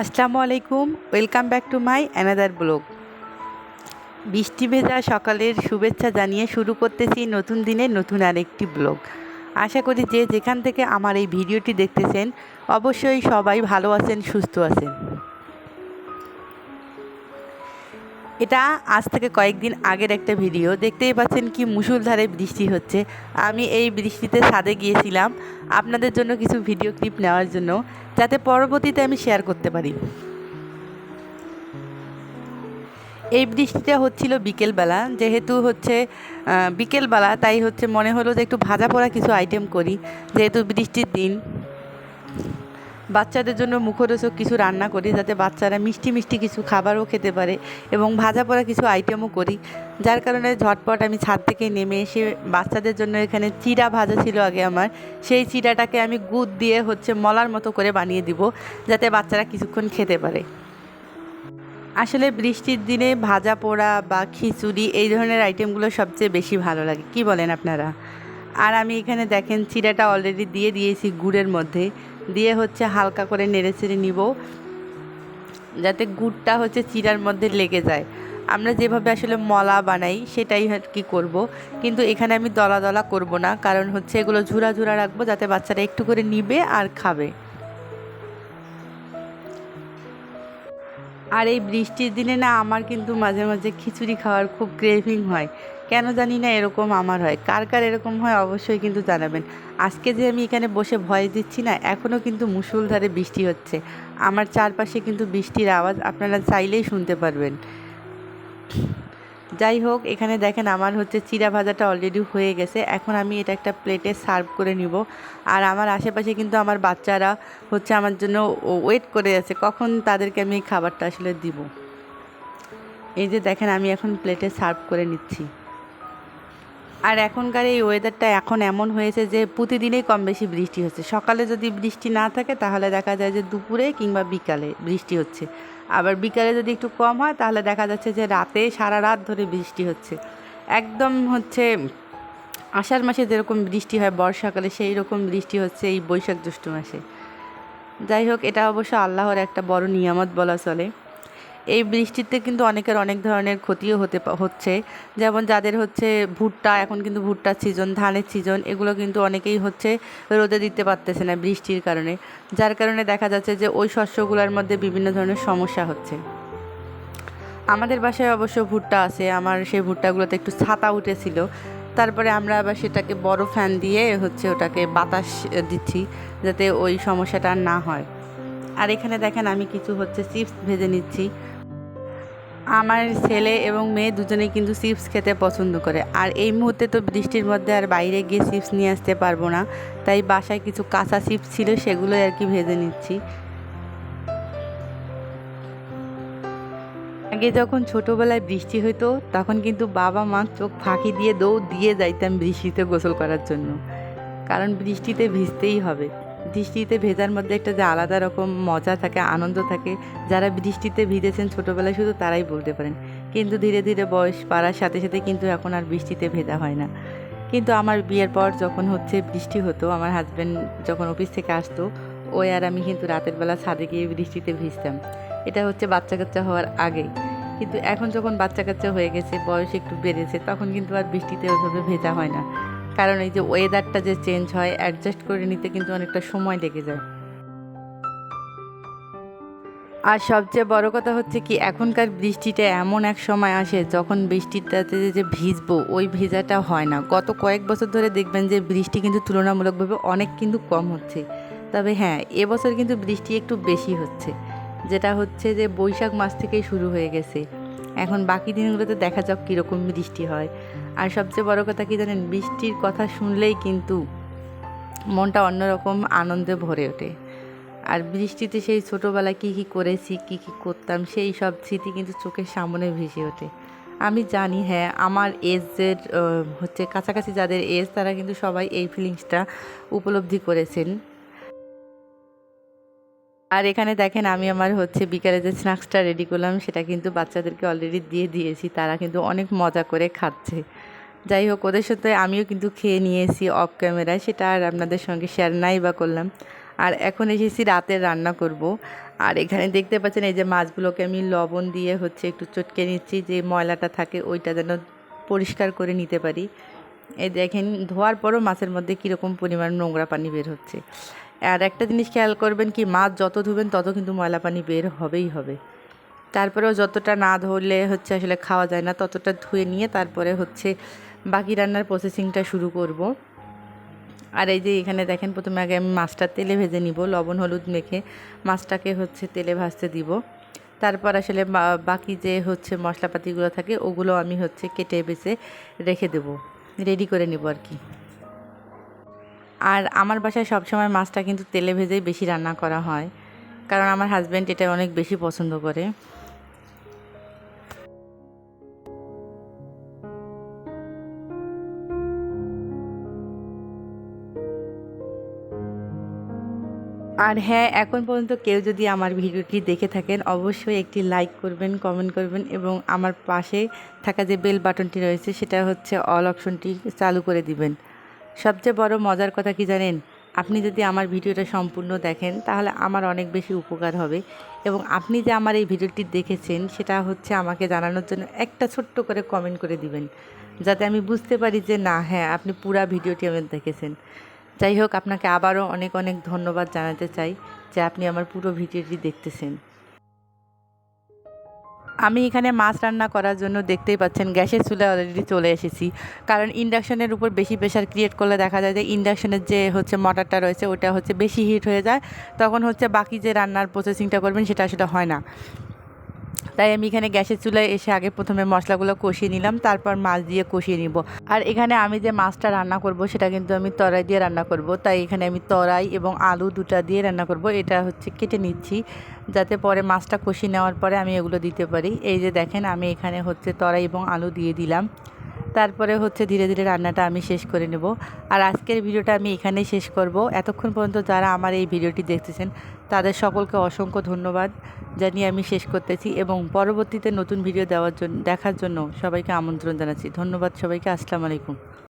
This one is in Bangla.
আসসালামু আলাইকুম, welcome back to my another blog. বৃষ্টি ভেজা সকালের শুভেচ্ছা জানিয়ে শুরু করতেছি নতুন দিনের নতুন আরেকটি ব্লগ। আশা করি যে যেখান থেকে আমার এই ভিডিওটি দেখতেছেন, অবশ্যই সবাই ভালো আছেন, সুস্থ আছেন। এটা আজ থেকে কয়েকদিন আগের একটা ভিডিও। দেখতেই পাচ্ছেন কি মুসুলধারে বৃষ্টি হচ্ছে। আমি এই বৃষ্টিতে ছাদে গিয়েছিলাম। আপনাদের জন্য কিছু ভিডিও ক্লিপ নেওয়ার জন্য, যাতে পরবর্তীতে আমি শেয়ার করতে পারি। এই বৃষ্টিটা হচ্ছিল বিকেলবেলা। যেহেতু হচ্ছে বিকেলবেলা, তাই হচ্ছে মনে হলো যে একটু ভাজা পোড়া কিছু আইটেম করি। যেহেতু বৃষ্টির দিন বাচ্চাদের জন্য মুখরোচক কিছু রান্না করি, যাতে বাচ্চারা মিষ্টি মিষ্টি কিছু খাবারও খেতে পারে এবং ভাজা পোড়া কিছু আইটেমও করি। যার কারণে ঝটপট আমি ছাদ থেকে নেমে এসে বাচ্চাদের জন্য এখানে চিড়া ভাজা ছিল আগে আমার। সেই চিড়াটাকে আমি গুড় দিয়ে হচ্ছে মলার মতো করে বানিয়ে দিব, যাতে বাচ্চারা কিছুক্ষণ খেতে পারে। আসলে বৃষ্টির দিনে ভাজা পোড়া বা খিচুড়ি এই ধরনের আইটেমগুলো সবচেয়ে বেশি ভালো লাগে। কি বলেন আপনারা? আর আমি এখানে দেখেন, চিড়াটা অলরেডি দিয়ে দিয়েছি গুড়ের মধ্যে। দিয়ে হচ্ছে হালকা করে নেড়ে চেড়ে নিব, যাতে গুড়টা হচ্ছে চিরার মধ্যে লেগে যায়। আমরা যেভাবে আসলে মলা বানাই, সেটাই আর কি করব। কিন্তু এখানে আমি দলা দলা করব না, কারণ হচ্ছে এগুলো ঝুরা ঝুরা রাখব, যাতে বাচ্চারা একটু করে নিবে আর খাবে। আর এই বৃষ্টির দিনে না আমার কিন্তু মাঝে মাঝে খিচুড়ি খাওয়ার খুব ক্রেভিং হয়। কেন জানি না এরকম আমার হয়। কার কার এরকম হয় অবশ্যই কিন্তু জানাবেন। আজকে যে আমি এখানে বসে ভয় দিচ্ছি না এখনও কিন্তু মুসুলধারে বৃষ্টি হচ্ছে। আমার চারপাশে কিন্তু বৃষ্টির আওয়াজ আপনারা চাইলেই শুনতে পারবেন। যাই হোক, এখানে দেখেন আমার হচ্ছে চিরা ভাজাটা অলরেডি হয়ে গেছে। এখন আমি এটা একটা প্লেটে সার্ভ করে নিব। আর আমার আশেপাশে কিন্তু আমার বাচ্চারা হচ্ছে আমার জন্য ওয়েট করে আছে। কখন তাদেরকে আমি খাবারটা আসলে দিব? এই যে দেখেন, আমি এখন প্লেটে সার্ভ করে নিচ্ছি। আর এখনকার এই ওয়েদারটা এখন এমন হয়েছে যে প্রতিদিনেই কম বেশি বৃষ্টি হচ্ছে। সকালে যদি বৃষ্টি না থাকে, তাহলে দেখা যায় যে দুপুরে কিংবা বিকালে বৃষ্টি হচ্ছে। আবার বিকালে যদি একটু কম হয়, তাহলে দেখা যাচ্ছে যে রাতে সারা রাত ধরে বৃষ্টি হচ্ছে। একদম হচ্ছে আষাঢ় মাসে যেরকম বৃষ্টি হয়, বর্ষাকালে সেই রকম বৃষ্টি হচ্ছে এই বৈশাখ জ্যৈষ্ঠ মাসে। যাই হোক, এটা অবশ্য আল্লাহর একটা বড় নিয়ামত বলা চলে। এই বৃষ্টিতে কিন্তু অনেকের অনেক ধরনের ক্ষতিও হতে হচ্ছে। যেমন যাদের হচ্ছে ভুট্টা, এখন কিন্তু ভুট্টার সিজন ধানের সিজন এগুলো কিন্তু অনেকেই হচ্ছে রোদে দিতে পারতেছে না বৃষ্টির কারণে। যার কারণে দেখা যাচ্ছে যে ওই শস্যগুলোর মধ্যে বিভিন্ন ধরনের সমস্যা হচ্ছে। আমাদের বাসায় অবশ্য ভুট্টা আছে। আমার সেই ভুট্টাগুলোতে একটু ছাতা উঠেছিল। তারপরে আমরা আবার সেটাকে বড় ফ্যান দিয়ে হচ্ছে ওটাকে বাতাস দিচ্ছি যাতে ওই সমস্যাটা না হয়। আর এখানে দেখেন আমি কিছু হচ্ছে চিপস ভেজে নিচ্ছি। আমার ছেলে এবং মেয়ে দুজনেই কিন্তু চিপস খেতে পছন্দ করে। আর এই মুহূর্তে তো বৃষ্টির মধ্যে আর বাইরে গিয়ে চিপস নিয়ে আসতে পারব না। তাই বাসায় কিছু কাঁচা চিপস ছিল, সেগুলোই আর কি ভেজে নিচ্ছি। আগে যখন ছোটোবেলায় বৃষ্টি হতো তখন কিন্তু বাবা মা চোখ ফাঁকি দিয়ে দৌড় দিয়ে যাইতাম বৃষ্টিতে গোসল করার জন্য। কারণ বৃষ্টিতে ভিজতেই হবে। বৃষ্টিতে ভেজার মধ্যে একটা যে আলাদা রকম মজা থাকে, আনন্দ থাকে। যারা বৃষ্টিতে ভিজেছেন ছোটোবেলায় শুধু তারাই বলতে পারেন। কিন্তু ধীরে ধীরে বয়স বাড়ার সাথে সাথে কিন্তু এখন আর বৃষ্টিতে ভেজা হয় না। কিন্তু আমার বিয়ের পর যখন হচ্ছে বৃষ্টি হতো, আমার হাজব্যান্ড যখন অফিস থেকে আসতো, ওই আর আমি কিন্তু রাতের বেলা ছাদে গিয়ে বৃষ্টিতে ভিজতাম। এটা হচ্ছে বাচ্চা কাচ্চা হওয়ার আগেই। কিন্তু এখন যখন বাচ্চা কাচ্চা হয়ে গেছে, বয়স একটু বেড়েছে, তখন কিন্তু আর বৃষ্টিতে ওইভাবে ভেজা হয় না। কারণ এই যে ওয়েদারটা যে চেঞ্জ হয় অ্যাডজাস্ট করে নিতে কিন্তু অনেকটা সময় লেগে যায়। আর সবচেয়ে বড় কথা হচ্ছে কি, এখনকার বৃষ্টিটা এমন এক সময় আসে যখন বৃষ্টিটাতে যে ভিজবো, ওই ভিজাটা হয় না। গত কয়েক বছর ধরে দেখবেন যে বৃষ্টি কিন্তু তুলনামূলকভাবে অনেক কিন্তু কম হচ্ছে। তবে হ্যাঁ এবছর কিন্তু বৃষ্টি একটু বেশি হচ্ছে। যেটা হচ্ছে যে বৈশাখ মাস থেকেই শুরু হয়ে গেছে। এখন বাকি দিনগুলোতে দেখা যাক কীরকম বৃষ্টি হয়। আর সবচেয়ে বড় কথা কি জানেন, বৃষ্টির কথা শুনলেই কিন্তু মনটা অন্যরকম আনন্দে ভরে ওঠে। আর বৃষ্টিতে সেই ছোটোবেলায় কী কী করেছি, কী কী করতাম, সেই সব স্মৃতি কিন্তু চোখের সামনে ভেসে ওঠে। আমি জানি হ্যাঁ আমার এজের হচ্ছে কাছাকাছি যাদের এজ, তারা কিন্তু সবাই এই ফিলিংসটা উপলব্ধি করেছেন। আর এখানে দেখেন আমি আমার হচ্ছে বিকালে যে স্ন্যাক্সটা রেডি করলাম, সেটা কিন্তু বাচ্চাদেরকে অলরেডি দিয়ে দিয়েছি। তারা কিন্তু অনেক মজা করে খাচ্ছে। যাই হোক, ওদের সাথে আমিও কিন্তু খেয়ে নিয়েছি অফ ক্যামেরায় সেটা আর আপনাদের সঙ্গে শেয়ার নাই বা করলাম। আর এখন এসেছি রাতের রান্না করব। আর এখানে দেখতে পাচ্ছেন এই যে মাছগুলোকে আমি লবণ দিয়ে হচ্ছে একটু চটকে নিচ্ছি, যে ময়লাটা থাকে ওইটা যেন পরিষ্কার করে নিতে পারি। এই দেখেন, ধোয়ার পরও মাছের মধ্যে কীরকম পরিমাণ নোংরা পানি বের হচ্ছে। আর একটা জিনিস খেয়াল করবেন কি, মাছ যত ধুবেন তত কিন্তু ময়লা পানি বের হবেই হবে। তারপরেও যতটা না ধরলে হচ্ছে আসলে খাওয়া যায় না, ততটা ধুয়ে নিয়ে তারপরে হচ্ছে বাকি রান্নার প্রসেসিংটা শুরু করব। আর এই যে এখানে দেখেন, প্রথমে আগে আমি মাছটা তেলে ভেজে নিব, লবণ, হলুদ মেখে মাছটাকে হচ্ছে তেলে ভাজতে দিব। তারপর আসলে বাকি যে হচ্ছে মশলাপাতিগুলো থাকে ওগুলো আমি হচ্ছে কেটে বেছে রেখে দেব রেডি করে নেব আর কি। আর আমার বাসায় সবসময় মাছটা কিন্তু তেলে ভেজেই বেশি রান্না করা হয়। কারণ আমার হাজব্যান্ড এটা অনেক বেশি পছন্দ করে। আর হ্যাঁ এখন পর্যন্ত কেউ যদি আমার ভিডিওটি দেখে থাকেন, অবশ্যই একটি লাইক করবেন কমেন্ট করবেন এবং আমার পাশে থাকা যে বেল বাটনটি রয়েছে, সেটা হচ্ছে অল অপশনটি চালু করে দিবেন। সবচেয়ে বড় মজার কথা কি জানেন? আপনি যদি আমার ভিডিওটা সম্পূর্ণ দেখেন, তাহলে আমার অনেক বেশি উপকার হবে। এবং আপনি যে আমার এই ভিডিওটি দেখেছেন, সেটা হচ্ছে আমাকে জানানোর জন্য একটা ছোট্ট করে কমেন্ট করে দিবেন। যাতে আমি বুঝতে পারি যে, না হ্যাঁ আপনি পুরা ভিডিওটি আমার দেখেছেন। যাই হোক, আপনাকে আবারও অনেক অনেক ধন্যবাদ জানাতে চাই যে, আপনি আমার পুরো ভিডিওটি দেখতেছেন। আমি এখানে মাছ রান্না করার জন্য দেখতেই পাচ্ছেন গ্যাসের চুলা অলরেডি চলে এসেছি। কারণ ইন্ডাকশনের উপর বেশি প্রেশার ক্রিয়েট করলে দেখা যায় যে ইন্ডাকশনের যে হচ্ছে মটারটা রয়েছে, ওটা হচ্ছে বেশি হিট হয়ে যায়। তখন হচ্ছে বাকি যে রান্নার প্রসেসিংটা করবেন, সেটা সেটা হয় না। তাই আমি এখানে গ্যাসের চুলায় এসে আগে প্রথমে মশলাগুলো কষিয়ে নিলাম, তারপর মাছ দিয়ে কষিয়ে নিব। আর এখানে আমি যে মাছটা রান্না করব, সেটা কিন্তু আমি তরাই দিয়ে রান্না করব। তাই এখানে আমি তরাই এবং আলু দুটা দিয়ে রান্না করব, এটা হচ্ছে কেটে নিচ্ছি, যাতে পরে মাছটা কষিয়ে নেওয়ার পরে আমি এগুলো দিতে পারি। এই যে দেখেন, আমি এখানে হচ্ছে তরাই এবং আলু দিয়ে দিলাম। তারপরে হচ্ছে ধীরে ধীরে রান্নাটা আমি শেষ করে নেব। আর আজকের ভিডিওটা আমি এখানেই শেষ করব। এতক্ষণ পর্যন্ত যারা আমার এই ভিডিওটি দেখতেছেন, তাদের সকলকে অসংখ্য ধন্যবাদ জানিয়ে আমি শেষ করতেছি এবং পরবর্তীতে নতুন ভিডিও দেওয়ার জন্য, দেখার জন্য সবাইকে আমন্ত্রণ জানাচ্ছি। ধন্যবাদ সবাইকে। আসসালামু আলাইকুম।